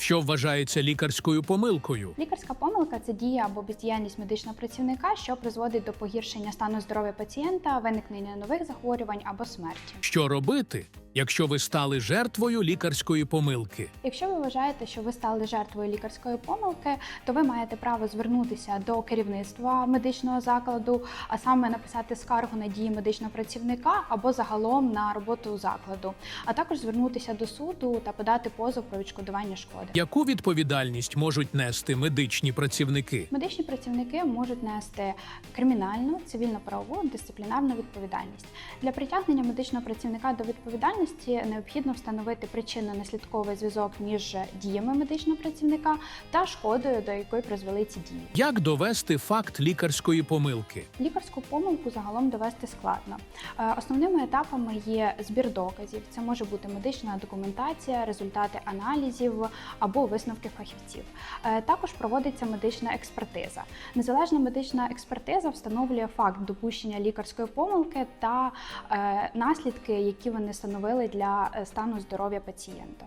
Що вважається лікарською помилкою? Лікарська помилка це дія або бездіяльність медичного працівника, що призводить до погіршення стану здоров'я пацієнта, виникнення нових захворювань або смерті. Що робити, якщо ви стали жертвою лікарської помилки? Якщо ви вважаєте, що ви стали жертвою лікарської помилки, то ви маєте право звернутися до керівництва медичного закладу, а саме написати скаргу на дії медичного працівника або загалом на роботу закладу, а також звернутися до суду та подати позов про відшкодування шкоди. Яку відповідальність можуть нести медичні працівники? Медичні працівники можуть нести кримінальну, цивільно-правову, дисциплінарну відповідальність. Для притягнення медичного працівника до відповідальності необхідно встановити причинно-наслідковий зв'язок між діями медичного працівника та шкодою, до якої призвели ці дії. Як довести факт лікарської помилки? Лікарську помилку загалом довести складно. Е, Основними етапами є збір доказів. Це може бути медична документація, результати аналізів або висновки фахівців. Е, Також проводиться медична експертиза. Незалежна медична експертиза встановлює факт допущення лікарської помилки та е, наслідки, які вони становили для е, стану здоров'я пацієнта.